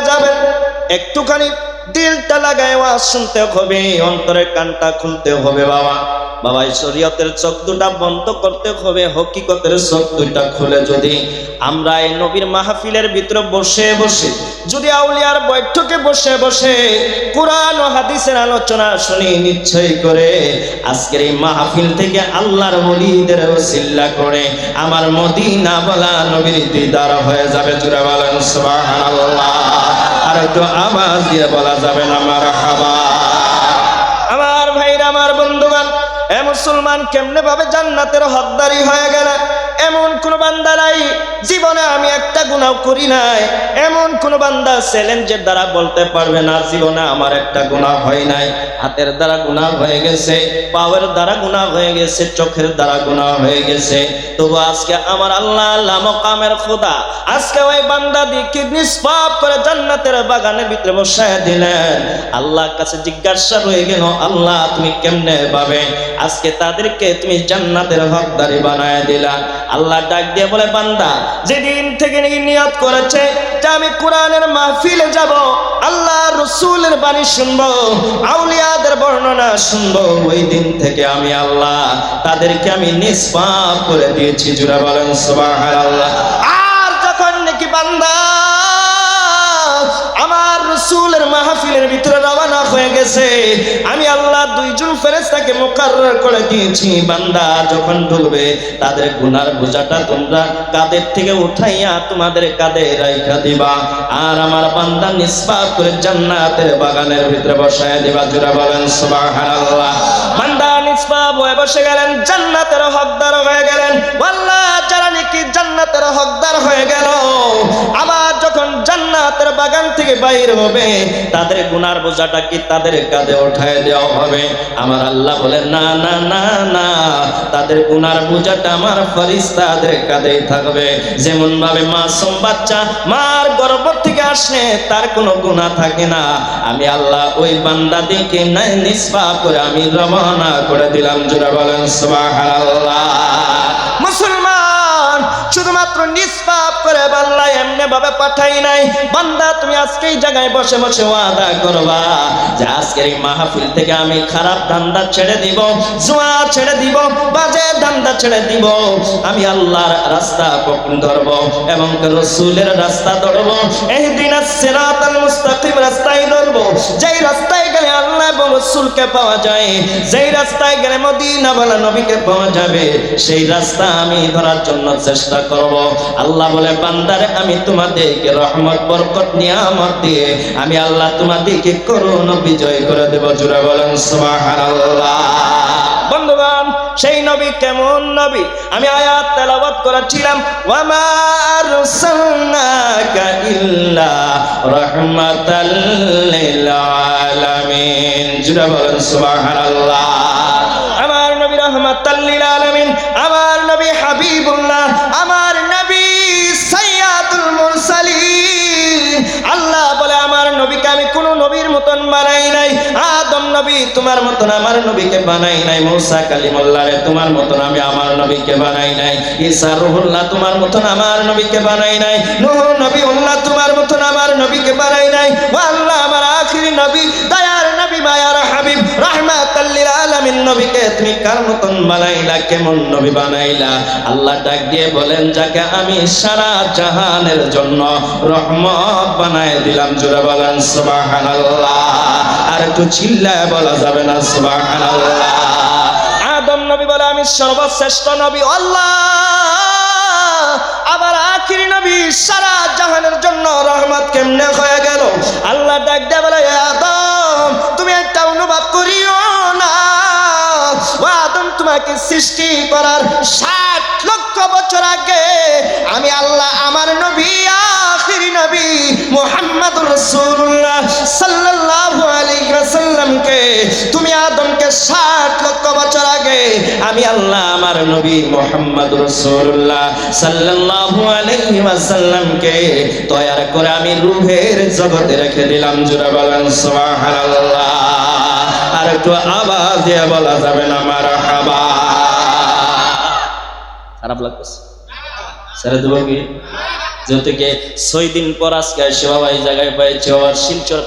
যাবেন একটুখানি দিলটা লাগায় শুনতে হবে অন্তরের কানটা খুলতে হবে বাবা। বাবা শরীয়তের চোখ দুটা বন্ধ করতে হবে, হকিকতের চোখ দুইটা খুলে যদি আমরা এই নবীর মাহফিলের ভিতরে বসে বসে, যদি আউলিয়ার বৈঠকে বসে বসে কোরআন ও হাদিসের আলোচনা শুনি নিশ্চয় করে, আজকের এই মাহফিল থেকে আল্লাহর ওলিদের ওসিল্লা করে আমার মদিনা বলা নবীর দিদার হয়ে যাবে জুড়ে বলেন সুবহানাল্লাহ। আর একটু আওয়াজ দিয়ে বলা যাবে না আমার হাবা মুসলমান কেমনে ভাবে জান্নাতের হকদারি হয়ে গেলে? এমন কোন বান্দা নাই। জীবনে আমি একটা গুনাহ করি নাই। এমন কোন বান্দা চ্যালেঞ্জের দ্বারা বলতে পারবে না, জীবনে আমার একটা গুনাহ হয় নাই। হাতের দ্বারা গুনাহ হয়ে গেছে, পাওয়ের দ্বারা গুনাহ হয়ে গেছে, চোখের দ্বারা গুনাহ হয়ে গেছে। তবু আজকে আমার আল্লাহ আল্লাহ খোদা, আজকে ওই বান্দা দিকে নিষ্পাপ করে জান্নাতের বাগানের ভিতরে বসায় দিলেন। আল্লাহর কাছে জিজ্ঞাসা রয়ে গেল, আল্লাহ, তুমি কেমনে পাবে? আজকে তাদেরকে তুমি জান্নাতের হকদারি বানায় দিলা। আল্লাহ ডাক দিয়ে বলে, বান্দা যেদিন থেকে নিয়ত করেছে যে আমি কোরআনের মাহফিলে যাব, আল্লাহ রসুলের বাণী শুনব, আউলিয়াদের বর্ণনা শুনব ওই দিন থেকে আমি আল্লাহ তাদেরকে আমি নিষ্পাপ করে দিয়েছি। জুরা বলেন সুবাহ আর গেছে আমি আল্লাহ দুইজন ফেরেশতাকে মুকাররর করে দিয়েছি। বান্দা যখন ঢুকবে তাদের গুনার বোঝাটা তোমরা কাদের থেকে উঠাইয়া তোমাদের কাঁধে রাইখা দিবা। আর আমার বান্দা নিষ্পাপ করে জান্নাতের বাগানের ভিতরে বসায় দিবা। জোরা বলেন, সুবহানাল্লাহ। বান্দা নিষ্পাপ হয়ে বসে গেলেন, জান্নাতের হকদার হয়ে গেলেন। আল্লাহ যারা নাকি জান্নাতের হকদার হয়ে গেল? জান্নাতের বাগান থেকে বাইর হবে, তাদের গুনার বোঝাটা কি তাদের কাঁধে উঠায় দেওয়া হবে? আমার আল্লাহ বলে না না না না, তাদের গুনার বোঝাটা আমার ফরিস্তাদের কাঁধেই থাকবে। যেমন ভাবে মাসুম বাচ্চা মার গর্ভ থেকে আসলে তার কোনো গুণা থাকে না। আমি আল্লাহ ওই বান্দা দিকে নাই নিষ্পাপ করে আমি রওনা করে দিলাম। জোরা বলেন, সুবহানাল্লাহ। মুসলমান শুধুমাত্র নিষ্পাপ করে বাল্লা এমনি ভাবে পাঠাই নাই। বান্দা, তুমি আজকে এই জায়গায় বসে বসে ওয়াদা করবা যে আজকের এই মাহফিল থেকে আমি খারাপ ধান্দা ছেড়ে দিব, জুয়া ছেড়ে দিব, বাজে ধান্দা ছেড়ে দিব। আমি আল্লাহর রাস্তা পকন ধরব এবং রসুলের রাস্তা ধরব। এই দিন সিরাতাল মুস্তাকিম রাস্তায় ধরব। যেই রাস্তায় গেলে আল্লাহ এবং রসুলকে পাওয়া যায়, যেই রাস্তায় গেলে মদিনা বলা নবীকে পাওয়া যাবে, সেই রাস্তা আমি ধরার জন্য চেষ্টা করব। আল্লাহ বলে বান্দারে, আমি তোমাদেরকে রহমত, বরকত, নিয়ামত দিয়ে আমি আল্লাহ তোমাদেরকে করুণ বিজয় করে দেব। জুড়ে বলেন, সুবহানাল্লাহ। বন্ধুগণ, সেই নবী কেমন নবী? আমি আয়াত তেলাওয়াত করেছিলাম, ওয়ামা আরসালনাকা ইল্লা রাহমাতাল লিল আলামিন। জুড়ে বলেন, সুবহানাল্লাহ। আমার নবী রহমাতাল লিল আলামিন বানাই নাই। আদম নবী তোমার মতন আমার নবীকে বানাই নাই। মৌসা কালিমুল্লাহ রে তোমার মতন আমি আমার নবীকে বানাই নাই। ঈসা রুহুল্লাহ তোমার মতন আমার নবীকে বানাই নাই। নূহ নবী উল্লাহ তোমার মতন আমার নবীকে বানাই নাই। ও আলামিন নবীকে তুমি কার মতন বানাইলা, কেমন নবী বানাইলা? আল্লাহ ডাক দিয়ে বলেন, যাকে আমি সারা জাহানের জন্য রহমত বানায় দিলাম, জোরে বলেন, সুবহানাল্লাহ। আর একটু চিল্লায় বলা যাবে না, সুবহানাল্লাহ। আদম নবী বলে, আমি সর্বশ্রেষ্ঠ নবী, আল্লাহ। আবার আখিরি নবী সারা জাহানের জন্য রহমত কেমনে হয়ে গেল? আল্লাহ ডাক দিয়ে বলে আদম তোমাকে সৃষ্টি করার ষাট লক্ষ বছর আগে আমি আল্লাহ আমার নবী, আখিরি নবী মুহাম্মদুর রাসূলুল্লাহ সাল্লাল্লাহু আলাইহি তুমি আদমকে ষাট লক্ষ বছর আগে আমি আল্লাহ আমার নবী মুহাম্মদ রাসূলুল্লাহ সাল্লাল্লাহু আলাইহি ওয়াসাল্লামকে তৈয়ার করে আমি রূহের জগতে রেখে দিলাম। জোরে বলেন সুবহানাল্লাহ। আর একটু আওয়াজ দিয়ে বলা যাবে না, মারহাবা। খারাপ লাগতেছে। ছেড়ে দেবো কি? যে থেকে ছয় দিন পর আজকে এসে বাবা, এই জায়গায় বাবা, শিলচর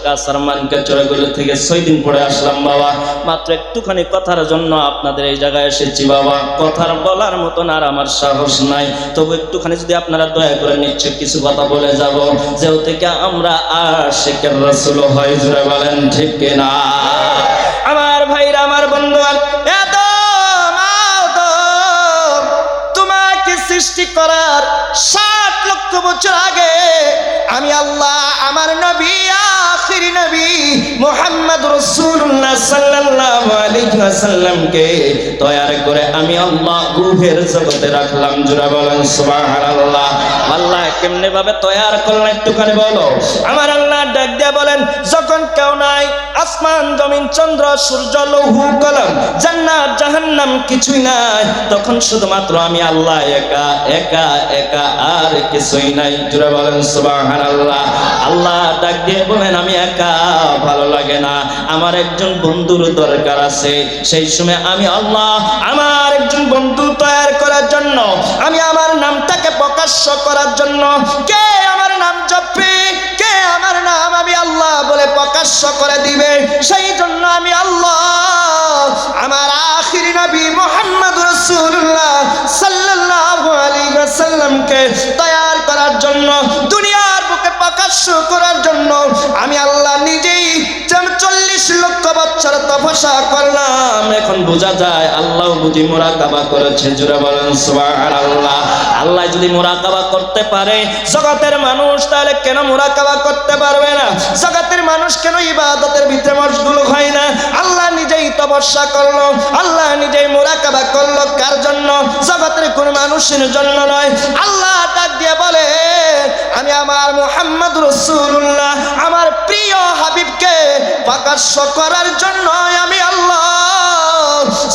থেকে ছয় দিন পরে আসলাম বাবা। মাত্র একটুখানি কথার জন্য আপনাদের এই জায়গায় এসেছি বাবা। কথার বলার মতন আর আমার সাহস নাই। তবু একটুখানি যদি আপনারা দয়া করে নিশ্চয় কিছু কথা বলে যাব। যে ও আমরা আর শেখের রসুল হয় জুড়ে বলেন, ঠিক কিনা? সৃষ্টি করার ষাট লক্ষ বছর আগে আমি আল্লাহ, আমার নবী, আখিরি নবী মোহাম্মদ রসুল্লাহ সাল্লাল্লাহু আলাইহি ওয়াসাল্লামকে তৈয়ার করে আমি আল্লাহ রূহের জগতে রাখলাম। জোরা বলেন, সুবহানাল্লাহ। আল্লাহ কেমনে ভাবে তৈয়ার করলেন একটুখানি বলো। আমার আল্লাহ ডাক দিয়া বলেন, যখন কেউ নাই আসমান, জমিন, চন্দ্র, সূর্য, লৌহ, কলম, জান্নাত, জাহান্নাম কিছুই নাই। তখন শুধুমাত্র আমি আল্লাহ একা একা একা আর কিছুই নাই। জুড়ে বলেন, সুবহানাল্লাহ। আল্লাহ ডাক দিয়ে বলেন, আমি একা, ভালো লাগে না। আমার একজন বন্ধুর দরকার আছে। সেই সময় আমি আল্লাহ, আমার একজন বন্ধু তৈরি করার জন্য, আমি আমার নামটাকে প্রকাশ্য করার জন্য, কে আমার নাম জপে? প্রকাশ্য করে দিবে। সেই জন্য আমি আল্লাহ, আমার আখির নবী মোহাম্মদ রসুল্লাহ সাল্লাল্লাহু আলাইহি ওয়াসাল্লামকে তৈয়ার করার জন্য, দুনিয়ার বুকে প্রকাশ্য করার জন্য আমি আল্লাহ নিজেই চল্লিশ লক্ষ বছর তপস্যা করলাম। এখন বোঝা যায় আল্লাহ বুঝি মোরাকাবা করেছে। জুড়ে বলেন, সুবহানাল্লাহ। আল্লাহ যদি মোরাকাবা করতে পারে, জগতের মানুষ তাহলে কেন মোরাকাবা করতে পারবে না? জগতের মানুষ কেন ইবাদতের ভিতরে মশগুল হয় না? আল্লাহ নিজেই তপস্যা করল, আল্লাহ নিজেই মোরাকাবা করল। কার জন্য? জগতের কোন মানুষের জন্য নয়। আল্লাহ ডাক দিয়ে বলে, আমি আমার মোহাম্মদ রসুল্লাহ আমার প্রিয় হাবিবকে প্রকাশ্য করার জন্য আমি আল্লাহ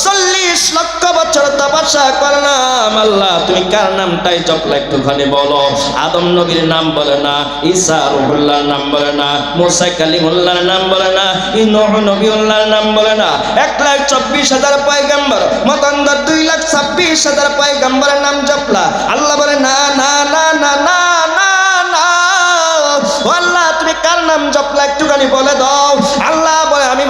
চল্লিশ লক্ষ বছর তপস্যা করলাম আল্লাহ তুমি কার নামটাই জপলা একটুখানি বলো। আদম নবীর নাম বলে না, ঈসা রুহুল্লাহর নাম বলে না, মুসা কালিমুল্লাহর নাম বলে না ই নূহ নবীউল্লাহর নাম বলে না। এক লাখ চব্বিশ হাজার পয়গাম্বর মতান্তর দুই লাখ ছাব্বিশ হাজার পয়গাম্বরের নাম জপলা। আল্লাহ বলে, না না না না না না না। আল্লাহ, তুমি কার নাম জপলা একটুখানি বলে দাও।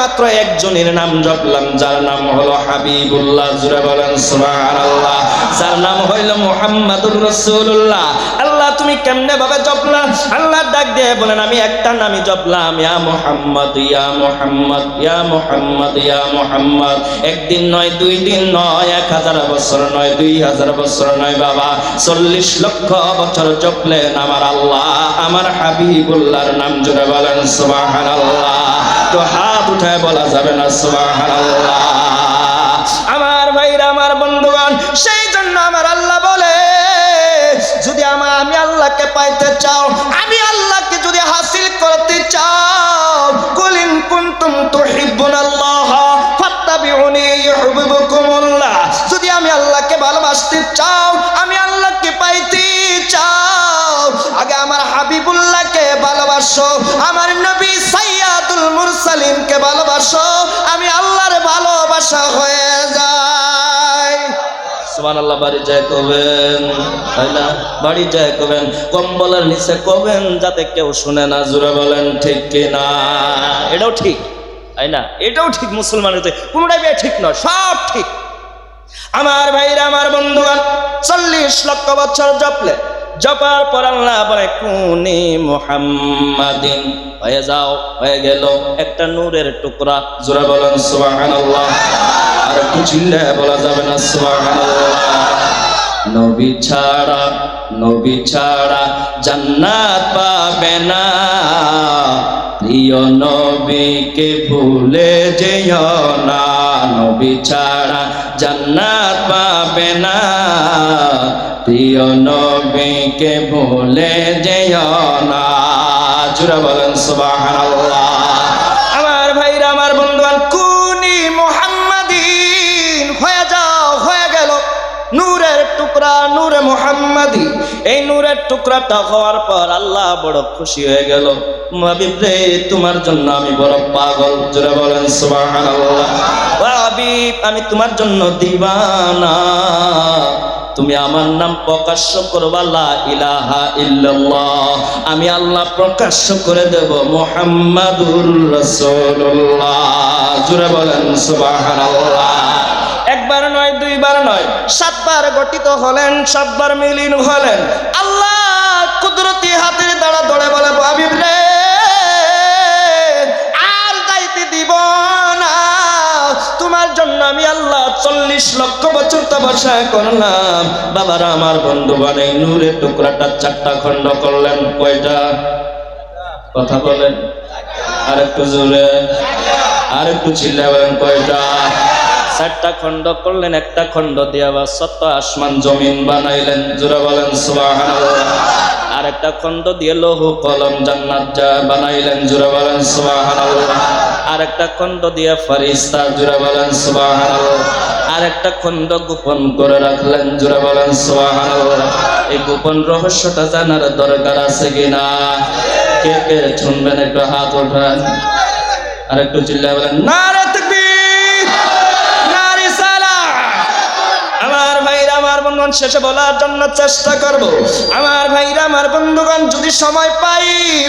মাত্র একজনের নাম জপলাম, যার নাম হলো হাবিবুল্লাহ। জুড়ে বলেন, সুবহানাল্লাহ। যার নাম হইল মুহাম্মাদুর রাসূলুল্লাহ। আল্লাহ, তুমি কেমনে ভাবে জপলা? আল্লাহ ডাক দিয়ে বলেন, আমি একটা নামই জপলাম। ইয়া মুহাম্মদ ইয়া মুহাম্মদ ইয়া মুহাম্মদ ইয়া মুহাম্মদ। একদিন নয়, দুই দিন নয়, এক হাজার বছর নয়, দুই হাজার বছর নয়, বাবা। চল্লিশ লক্ষ বছর জপলেন আমার আল্লাহ, আমার হাবিবুল্লাহর নাম জুড়ে বলেন, সুবহানাল্লাহ। তো হাত উঠায় বলা যাবে না আমার ভাইরা, আমার বন্ধুগণ, সেই জন্য আমার আল্লাহ বলে, যদি আমার আমি আল্লাহকে পাইতে চাও, আমি আল্লাহকে যদি হাসিল করতে চাও, কুলিন কুনতুম তুহিব্বুন আল্লাহ ফাত্তাবিউনি যদি আমি আল্লাহকে ভালোবাসতে চাও, আমি আল্লাহকে পাইতে চাও, আগে আমার হাবিবুল্লাহকে ভালোবাসো, আমার নবী সাইয়াদুল মুরসালিনকে ভালোবাসো, আমি আল্লাহর ভালোবাসা হয়ে যায় সুমান আল্লাহ বাড়ি যায় কবেন? তাই না? বাড়ি যায় কবেন? কম্বলের নিচে কবেন যাতে কেউ শুনে না? জুড়ে বলেন, ঠিক কি না? এটাও ঠিক, তাই না? এটাও ঠিক মুসলমানের কোনোটাই ঠিক নয়, সব ঠিক। আমার ভাইরা, আমার বন্ধুগণ, চল্লিশ লক্ষ বছর জপলে জপার পর আল্লাহ বলে কুনি মুহাম্মাদিন। হয়ে যাও, হয়ে গেল। একটা নূরের টুকরা। জোরে বলেন, সুবহানাল্লাহ। আর একটু চিল্লে বলা যাবে না, সুবহানাল্লাহ। নবী ছাড়া নবী ছাড়া জান্নাত পাবে না। প্রিয় নবীকে ভুলে যেও না। নবী ছাড়া জান্নাত পাবে না। প্রিয় নবীকে ভুলে যেও না। জুড়ে বলেন, সুবহানাল্লাহ। আমার ভাইরা, আমার বন্ধুগণ, কুনি মুহাম্মাদিন হয়ে যাও, হয়ে গেল। নূরের টুকরা, নূরে মুহাম্মাদি। এই নূরের টুকরাটা হওয়ার পর আল্লাহ বড় খুশি হয়ে গেল। হাবিব রে, তোমার জন্য আমি বড় পাগল। জোরে বলেন, সুবহানাল্লাহ। হাবিব আমি তোমার জন্য দিবানা। তুমি আমার নাম প্রকাশ্য করবা ইলাহা ইল্লাল্লাহ। আমি আল্লাহ প্রকাশ্য করে দেব, মুহাম্মাদুর রাসূলুল্লাহ। বলেন, সুবহানাল্লাহ। একবার নয়, দুইবার নয়, সাতবার গঠিত হলেন, সাতবার মিলিন হলেন। আল্লাহ কুদরতি হাতের দ্বারা ধরে বলে হাবিব রে, আর যাইতে দিব না। তোমার জন্য আমি আল্লাহ চল্লিশ লক্ষ বছর তপস্যা করলাম। বাবারা, আমার বন্ধু বানাই নূরের টুকরাটা চারটা খণ্ড করলেন। কয়টা? কথা বলেন। আর একটু জোরে। আর একটু চিল্লা বলেন, কয়টা? চারটা খণ্ড করলেন, একটা খণ্ড দিয়ে আবার সত্য আসমান জমিন বানাইলেন। জোরে বলেন আর একটা খণ্ড দিয়ে লৌহ কলম জান্নাত যা বানাইলেন। জোরে বলেন, সুবহানাল্লাহ। আর একটা খণ্ড দিয়ে ফারিস্তা জুড়া বলেন, সুবহানাল্লাহ। আর একটা খণ্ড গোপন করে রাখলেন, জুড়া বলেন সোহান এই গোপন রহস্যটা জানার দরকার আছে কিনা কে কে শুনবেন, একটু হাত ওঠান। আর একটু চিল্লা বলেন নারে তাকবীর নারে সালাহ আমার ভাইরা বন্ধুগণ শেষে বলার জন্য চেষ্টা করব। আমার ভাইরা, আমার বন্ধুগণ, যদি সময় পাই,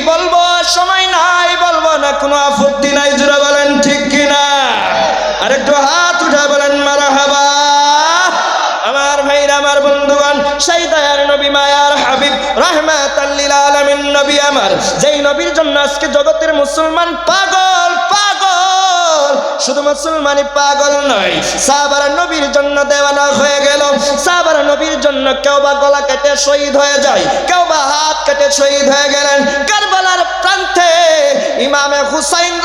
বলব, সময় নাই, বলব না, কোনো আপত্তি নাই জুড়ে বলেন ঠিক কিনা? আর একটু হাত উঠে বলেন, মারহাবা। আমার ভাইরা, আমার বন্ধুগণ, সেই দয়ার নবী, মায়ার হাবিব রহমাতাল্লিল আলামিন, নবী আমার। যেই নবীর জন্য আজকে জগতের মুসলমান পাগল শুধু মুসলমানই পাগল নয়, সাহাবার নবীর জন্য দেওয়ানা হয়ে গেল। সাহাবার নবীর জন্য কেউ বা গলা কেটে শহীদ হয়ে যায় কেউ বা হাত কেটে শহীদ হয়ে গেলেন। কারবালার প্রান্তে ইমামে হুসাইন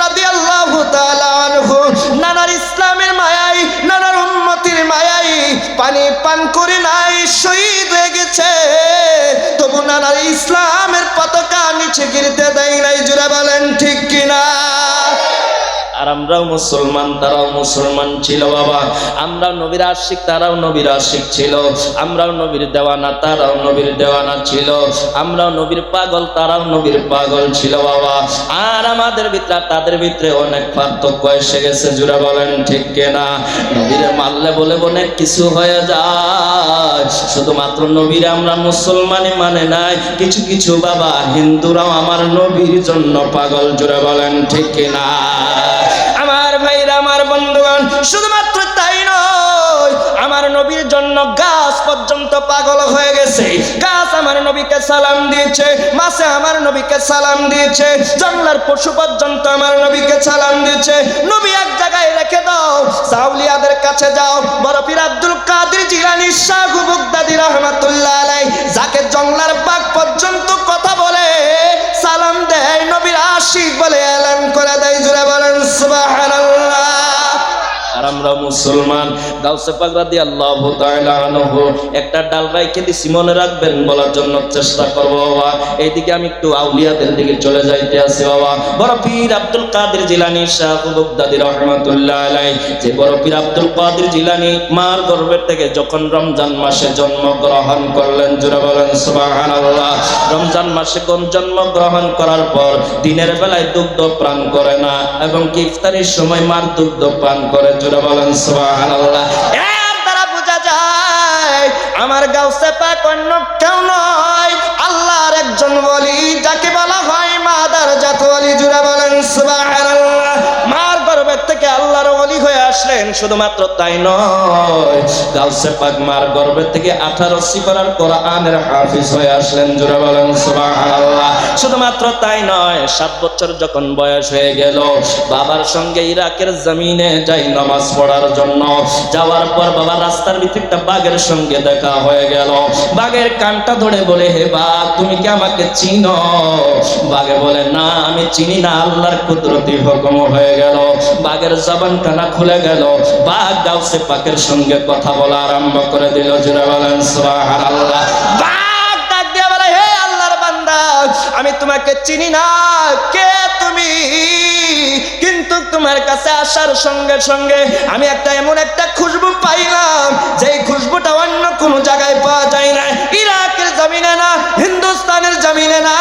তাআলা আনহু, নানার ইসলামের মায়াই, নানার উম্মতির মায়াই, পানি পান করে নাই, শহীদ হয়ে গেছে। তবু নানার ইসলামের পতাকা নিচে গিরতে দেয় নাই জুড়ে বলেন ঠিক কিনা? আর আমরাও মুসলমান, তারাও মুসলমান ছিল বাবা। আমরাও নবীর আশিক, তারাও নবীর আশিক ছিল। আমরাও নবীর দেওয়ানা, তারাও নবীর দেওয়ানা ছিল। আমরাও নবীর পাগল, তারাও নবীর পাগল ছিল বাবা। আর আমাদের ভিতরে তাদের ভিতরে অনেক পার্থক্য এসে গেছে জুড়ে বলেন ঠিক কেনা? নবীরে মারলে বলে অনেক কিছু হয়ে যায়। শুধুমাত্র নবীরে আমরা মুসলমানই মানে নাই। কিছু কিছু বাবা হিন্দুরাও আমার নবীর জন্য পাগল জুড়ে বলেন ঠিক কিনা? শুধুমাত্র তাই নয়, আমার নবীর জন্য গাছ পর্যন্ত পাগল হয়ে গেছে। গাছ আমার নবীকে সালাম দিয়েছে, মাছে আমার নবীকে সালাম দিয়েছে জঙ্গলার পশু পর্যন্ত আমার নবীকে সালাম দিয়েছে। নবী এক জায়গায় রেখে দাও, সাউলিয়াদের কাছে যাও। বড় পীর Abdul Qadir Jilani Shah Baghdadi রহমাতুল্লাহ আলাই যাকে জঙ্গলার বাগ পর্যন্ত কথা বলে, সালাম দেয় নবীর আশিক বলে আমরা মুসলমান। গাউসে পাগরা দিয়ে আল্লাহ একটা ডাল রাইখে দিছি, মনে রাখবেন, বলার জন্য চেষ্টা করব বাবা। এইদিকে আমি একটু আউলিয়াদের দিকে চলে যাইতে আছি বাবা। বড় পীর Abdul Qadir Jilani Shah Baghdadi রহমাতুল্লাহ যে বড় পীর আব্দুল কাদের জিলানি মার গর্ভের থেকে যখন রমজান মাসে জন্মগ্রহণ করলেন জুড়ে বলেন রমজান মাসে কোন জন্মগ্রহণ করার পর দিনের বেলায় দুগ্ধ পান করে না, এবং কি ইফতারির সময় মার দুগ্ধ পান করে জুড়ে বলেন, সুবহানাল্লাহ। এর দ্বারা বোঝা যায়, আমার গাউসে পাক অন্য কেউ নয়। আল্লাহর একজন বলি যাকে বলা হয় মাদার জাত বলি জুড়ে বলেন, সুবহানাল্লাহ। মার গর্ভের থেকে আল্লাহর ওলি হয়ে আসলেন, শুধুমাত্র তাই নয়, গাউসে পাক মার গর্ভের থেকে আঠারো সিপারার কোরআনের হাফিজ হয়ে আসলেন জুড়ে বলেন, সুবহানাল্লাহ। শুধুমাত্র তাই নয়, সাত বছর যখন বয়স হয়ে গেল, বাবার সঙ্গে ইরাকের জমিনে যাই নামাজ পড়ার জন্য, যাওয়ার পর বাবা রাস্তার ভিতরে একটা বাঘের সঙ্গে দেখা হয়ে গেল। বাঘের কানটা ধরে বলে, হে বাঘ, তুমি কি আমাকে চিনো? বাঘে বলে, না, আমি চিনি না, আল্লাহর কুদরতি হুকুম হয়ে গেল। বাঘের জবান কানা খুলে গেল। বাঘ দাও সে পাকের সঙ্গে কথা বলা আরম্ভ করে দিল। জুড়ে বলেন, সুবহানাল্লাহ। ডাক দিয়ে বলে, হে আল্লাহর বান্দা, আমি তোমাকে চিনি না। কে তুমি? কিন্তু তোমার কাছে আসার সঙ্গে সঙ্গে আমি একটা এমন একটা খুশবু পাইলাম যে খুশবুটা অন্য কোনো জায়গায় পাওয়া যায় না। ইরাকের জমিনে না, হিন্দুস্তানের জমিনে না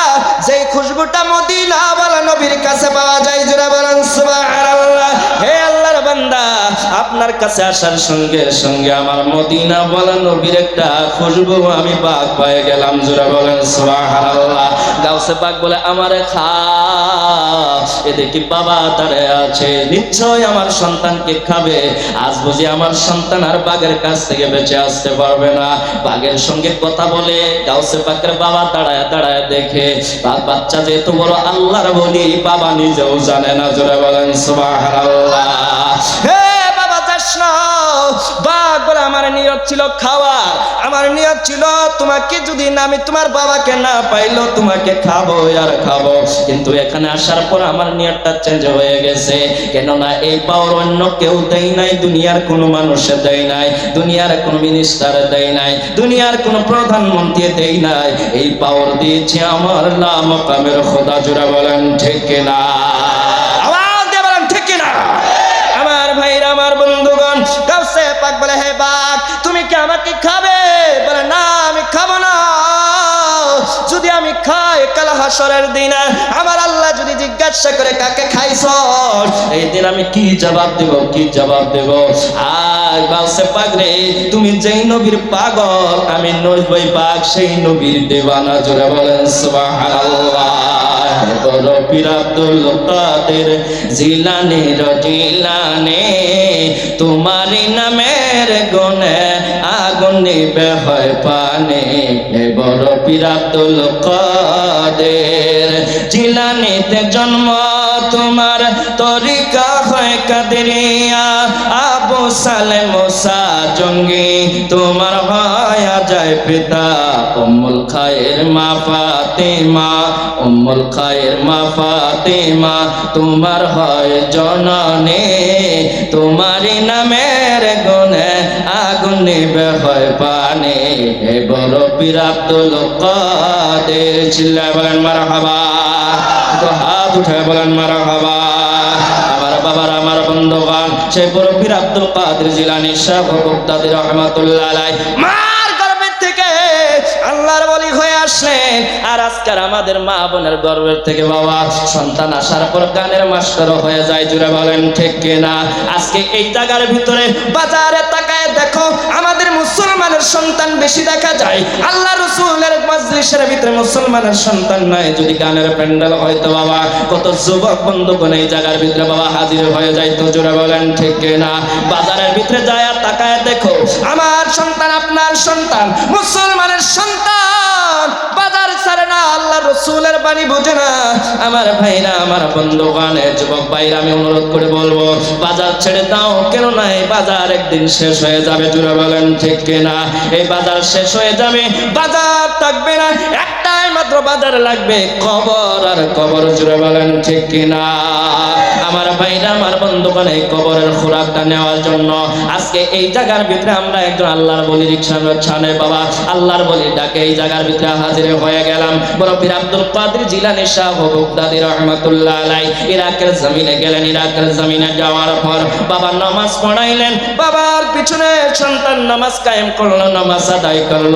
যে খুশবুটা মদিনা বলা নবীর কাছে পাওয়া যায়। জোরা বলেন সুবহানাল্লাহ। হে আল্লাহর বান্দা, আপনার কাছে আসার সঙ্গে সঙ্গে আমার মদিনা বলা নবীর একটা খুশবু আমি বাঘ পায়ে গেলাম, জোরা বলেন, সুবহানাল্লাহ। গাউসে পাক বলে, আমারে খা। এ দেখি বাবা দাঁড়ায় আছে? নিশ্চয় আমার সন্তানকে খাবে? আজ বুঝি আমার সন্তান আর বাঘের কাছ থেকে বেঁচে আসতে পারবে না। বাঘের সঙ্গে কথা বলে, গাউসে পাকের বাবা দাঁড়ায় দাঁড়ায় দেখে। তার বাচ্চা যেহেতু বড়, আল্লাহর বলি বাবা নিজেও জানে না, জোরে বলেন, সুবহানাল্লাহ। আমার নিয়ত ছিল তোমাকে যদি আমি তোমার বাবাকে না পাইলো, তোমাকে খাব আর খাব। কিন্তু এখানে আসার পর আমার নিয়তটা চেঞ্জ হয়ে গেছে। কেননা এই পাওয়ার অন্য কেউ দেয় নাই, দুনিয়ার কোনো মানুষে দেয় নাই, দুনিয়ার কোনো মিনিস্টার দেয় নাই, দুনিয়ার কোনো প্রধানমন্ত্রী দেয় নাই। এই পাওয়ার দিয়েছে আমার নাম, কামের খোদা জোড়া বলেন, ঠিক না হাসরের দিন আমার আল্লাহ যদি জিজ্ঞাসা করে, কাকে খাইছ? এই দিন আমি কি জবাব দেব, কি জবাব দেব? আর গাউসে পাক রে তুমি যেই নবীর পাগল, আমি নই পাক সেই নবীর দেওয়ানা। জোরে বলেন, সুবহানাল্লাহ। জিলানে তোমার নামের গনে নিবে হয় পানে এ বড় কাদের। জিলানিতে জন্ম, তোমার তরিকা হয় কাদেরিয়া। আবু সালে মোসা জঙ্গি, তোমার হয় যায় পিতা। উম্মুল খায়ের মা ফাতেমা, উম্মুল খায়ের মা ফাতেমা, তোমার হয় জননে, তোমারই নামের গুণে আগুন নিবে হয় পানে। হে বড় পীর আব্দুল কাদের চিল্লা বলেন মারহাবা। তো হাত উঠে বলেন মারহাবা। আমার বাবার, আমার বন্ধুগণ সে বড় পীর আব্দুল কাদের জিলানি শাহ ভগবতাদের রহমাতুল্লাহ আলাই আর আজকাল আমাদের মা বোনের গর্ভের থেকে বাবা, সন্তান আসার পর গানের মাস্টার হয়ে যায়, জুড়ে বলেন, ঠিক কিনা? আজকে এই জায়গার ভিতরে বাজারে তাকায় দেখো, আমাদের মুসলমানের সন্তান বেশি দেখা যায়। আল্লাহ রসুলের মজলিসের ভিতরে মুসলমানের সন্তান নয়, যদি গানের প্যান্ডেল হয়তো বাবা, কত যুবক বন্ধুগণ এই জায়গার ভিতরে বাবা হাজির হয়ে যায় তো জোরে বলেন, ঠিক কিনা? বাজারের ভিতরে যায় আর তাকায় দেখো, আমার সন্তান, আপনার সন্তান, মুসলমানের সন্তান রসুলের বাণী বুঝে না। আমার ভাইরা, আমার বন্ধুগণের যুবক ভাইরা, আমি অনুরোধ করে বলব, বাজার ছেড়ে দাও, কেন না এই বাজার একদিন শেষ হয়ে যাবে? জুড়ে বলেন ঠিক কিনা? এই বাজার শেষ হয়ে যাবে, বাজার থাকবে না বাজার লাগবে, কবর আর কবর জুড়ে বলেন ঠিক কিনা? আমার ভাইরা, আমার বন্ধুগণ, এই কবরের খোরাকটা নেওয়ার জন্য আজকে এই জায়গার ভিতরে আমরা একজন আল্লাহর বলি রিক্সা ছানে, বাবা, আল্লাহর বলি ডাকে এই জায়গার ভিতরে হাজির হয়ে গেলাম। বড় পীর Abdul Qadir Jilani Shah Baghdadi রহমাতুল্লাহ আলাই ইরাকের জমিনে গেলেন, ইরাকের জমিনে যাওয়ার পর বাবা নামাজ পড়াইলেন, বাবার পিছনে সন্তান নামাজ কায়েম করল, নামাজ আদায় করল।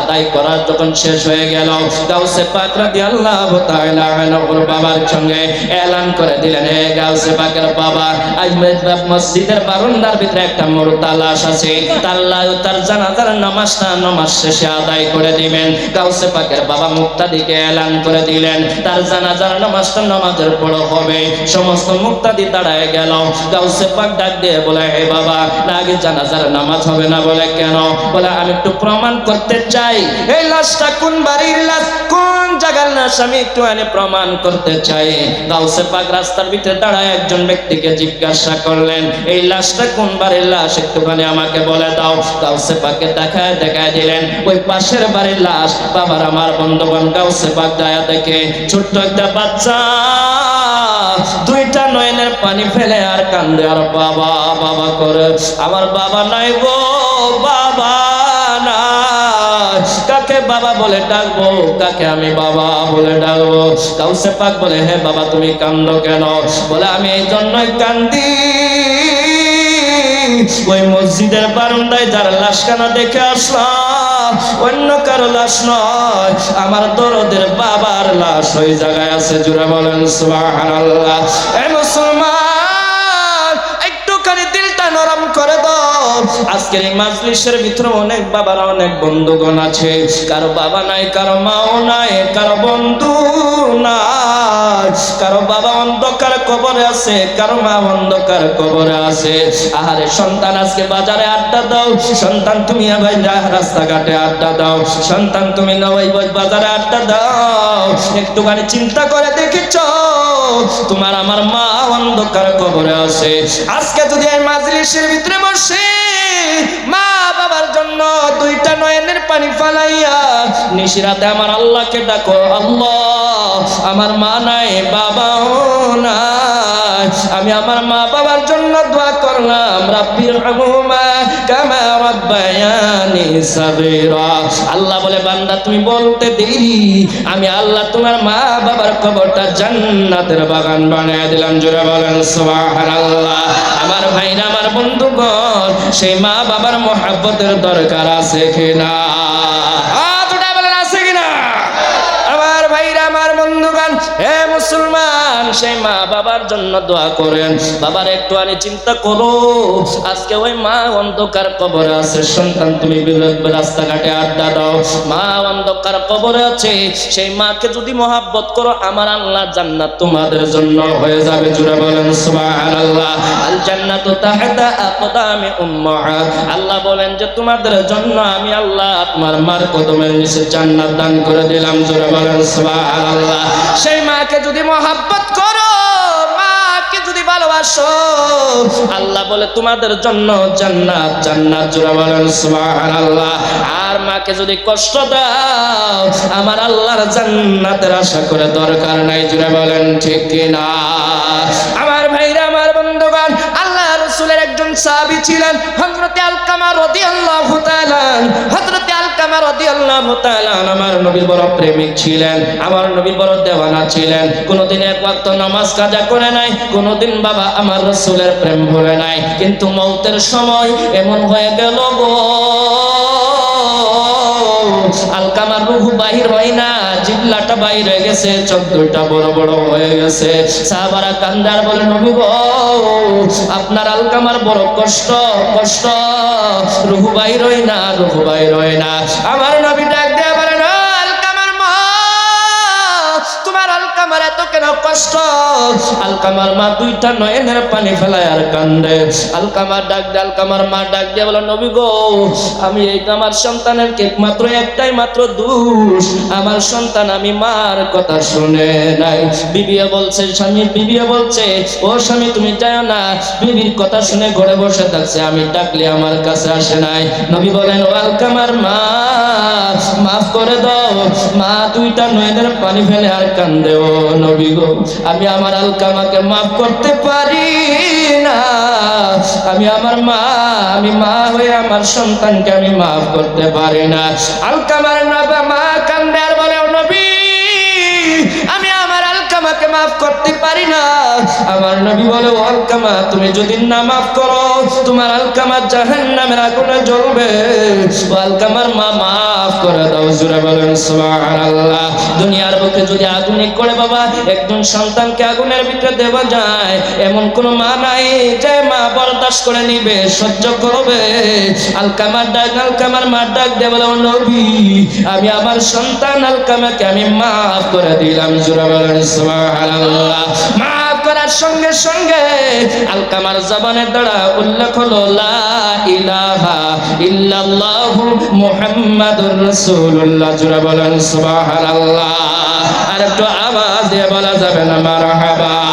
আদায় করার যখন শেষ হয়ে গেল, গাউসে রাদিয়াল্লাহু তাআলা বাবার সঙ্গে করে দিলেন। হে গাউসে পাকের বাবা মসজিদের বারান্দার ভিতরে একটা আছে তার তার জানাজার নামাজটা নামাজ শেষে আদায় করে দিবেন। গাউসে পাকের বাবা মুক্তাদিকে করে দিলেন। তার জানাজার নামাজটা নামাজের হবে। সমস্ত মুক্তাদি দাঁড়ায় গেল। গাউসে পাক ডাক দিয়ে বলে, হে বাবা, আগে জানাজার নামাজ হবে না বলে কেন? বলে, আমি একটু প্রমাণ করতে চাই। এই লাশটা কোন বাড়ির লাশ? কোন জায়গার লাশ আমি একটু আনে প্রমাণ করতে চাই। গাউসে পাক রাস্তার ভিতরে দাঁড়ায় একজন ব্যক্তিকে জিজ্ঞাসা করলেন, এই লাশটা কোন বাড়ির লাশ? একটুখানি আমাকে বলে দাও। গাউসে পাকে দেখায় দেখায় দিলেন, ওই পাশের বাড়ির লাশ। বাবার আমার বন্ধুগণ গাউসে পাক দায়া দেখে, ছোট্ট একটা বাচ্চা, দুইটা নয়নের পানি ফেলে আর কান্দে। আর বাবা বাবা করে, আমার বাবা নাই গো। বাবা বলে ডাকবো, কাকে আমি বাবা বলে ডাকবো? কাউসে পাক বলে, হে বাবা, তুমি কান্দো কেন? বলে, আমি এই জন্যই কান্দি। ওই মসজিদের বারান্দায় যার লাশখানা দেখে আসলাম, অন্য কারও লাশ নয়, আমার দরদের বাবার লাশ ওই জায়গায় আছে। জুড়ে বলেন, সুবহানাল্লাহ। আজকের এই মাজলিসের ভিতরে অনেক বাবার, অনেক বন্ধুগণ আছে। কারও বাবা নাই, কারও মাও নাই, কারও বন্ধু নাই। কারও বাবা অন্ধকার কবরে আছে, কারও মা অন্ধকার কবরে আছে। আহারে সন্তান, আজকে বাজারে আড্ডা দাও। সন্তান, তুমি আবার রাস্তাঘাটে আড্ডা দাও। সন্তান, তুমি নবাই বাজারে আড্ডা দাও। একটুখানি চিন্তা করে দেখেছ, তোমার আমার মা অন্ধকার কবরে আছে। আজকে যদি এই মাজলিসের ভিতরে বসে মা বাবার জন্য দুইটা নয়নের পানি ফালাইয়া নিশিরাতে আমার আল্লাহকে ডাকো, আল্লাহ। আমার মা নাই, বাবাও নাই। আমি আমার মা বাবার জন্য দোয়া করলাম, রাব্বির হামুমা কামা রাব্বায়ানি সাগীরা। আল্লাহ বলে, বান্দা, তুমি বলতে দেরি। আমি আল্লাহ তোমার মা বাবার কবরটা জান্নাতের বাগান বানিয়ে দিলাম। জোরে বলেন, সুবহানাল্লাহ। আমার ভাইরা, আমার বন্ধুগণ, সেই মা বাবার মহাব্বতের দরকার আছে কিনা? বাবার জন্য দোয়া করেন। বাবার একটু আনি চিন্তা করো। আজকে ওই মা অন্ধকার কবরে আছে। সন্তান, তুমি রাস্তাঘাটে আড্ডা দাও। মা অন্ধকার কবরে আছে। সেই মাকে যদি মহাব্বত করো, আমার আল্লাহ জান্নাত তোমাদের জন্য হয়ে যাবে। জুড়ে বলেন আল আল্লাহ বলেন যে, তোমাদের জন্য আমি আল্লাহ তোমার মার কদমের নিচে জান্নাত দান করে দিলাম। বলেন সেই মাকে যদি মহাব্বত করো ভালোবাসো আল্লাহ বলে, তোমাদের জন্য জান্নাত জান্নাত জুড়া বলেন সুবহানাল্লাহ। আর মাকে যদি কষ্ট দাও, আমার আল্লাহর জান্নাতের আশা করে দরকার নাই জুরা বলেন, ঠিক কিনা? একজন সাহাবী ছিলেন হযরতে আলকামা রাদিয়াল্লাহু তাআলা হযরতে আলকামা রাদিয়াল্লাহু তাআলা আমার নবীর বড় প্রেমিক ছিলেন, আমার নবী বড় দেওয়ানা ছিলেন। কোনোদিন এক ওয়াক্ত নামাজ কাজা করে নাই, কোনোদিন বাবা আমার রসুলের প্রেম ভরে নাই। কিন্তু মৌতের সময় এমন হয়ে গেল গো। আলকামার রুহ বাহির হয় না জিল্লাটা বাইর গেছে, চোখ দুইটা বড় বড় হয়ে গেছে। সাহাবারা কান্দার বলে, নবী গো, আপনার আলকামার বড় কষ্ট কষ্ট। রুহু বাইর হয় না, রুহু বাইর হয় না। আমার নবী ডাক দেয়া কষ্ট। আলকামার মা দুইটা নয়নের পানি ফেলায় আর কান্দে। আলকামার ডাক দে আলকামার মা ডাক দিয়ে বলে, নবী গো, আমি এই আমার সন্তানের কে মাত্র একটাই মাত্র দোষ। আমার সন্তান আমি মার কথা শুনে নাই। বিবিয়া বলছে স্বামী বিবিয়া বলছে, ও স্বামী, তুমি যাও না। বিবির কথা শুনে ঘরে বসে থাকছে, আমি ডাকলে আমার কাছে আসে নাই। নবী বলেন আলকামার মা, মাফ করে দাও। মা দুইটা নয়নের পানি ফেলে আর কান্দে। নবী গো আমি আমার আলকামাকে মাফ করতে পারি না। আমি আমার মা, আমি মা হয়ে আমার সন্তানকে আমি মাফ করতে পারি না। আলকামার নবা মা কান্দে আর বলে নবী, আমি আমার আলকামাকে মাফ করতে পারি না। আমার নবী বলে আলকামা, তুমি যদি না মাফ করো তোমার আলকামা জাহান্নামের আগুনে জ্বলবে। আলকামার মা, মাফ করে দাও জুড়ে বলেন, সুবহানাল্লাহ। দুনিয়ার বুকে যদি আগুনে করে, বাবা, একজন সন্তানকে আগুনের ভিতরে দেওয়া যায়, এমন কোন মা নাই যে মা বরদাস্ত করে নিবে, সহ্য করবে। আলকামার ডাক, আলকামার মা ডাক দেবে নবী, আমি আমার সন্তান আলকামাকে আমি মাফ করে দিলাম জুড়ে বলেন, সুবহানাল্লাহ। মাফ করার সঙ্গে সঙ্গে আলকামার জবানের দ্বারা উল্লেখ হলো, লা ইলাহা ইল্লাল্লাহু মুহাম্মাদুর রাসূলুল্লাহ। বলেন, সুবহানাল্লাহ। আর একটু আওয়াজ দিয়ে বলা যাবে না, মারহাবা।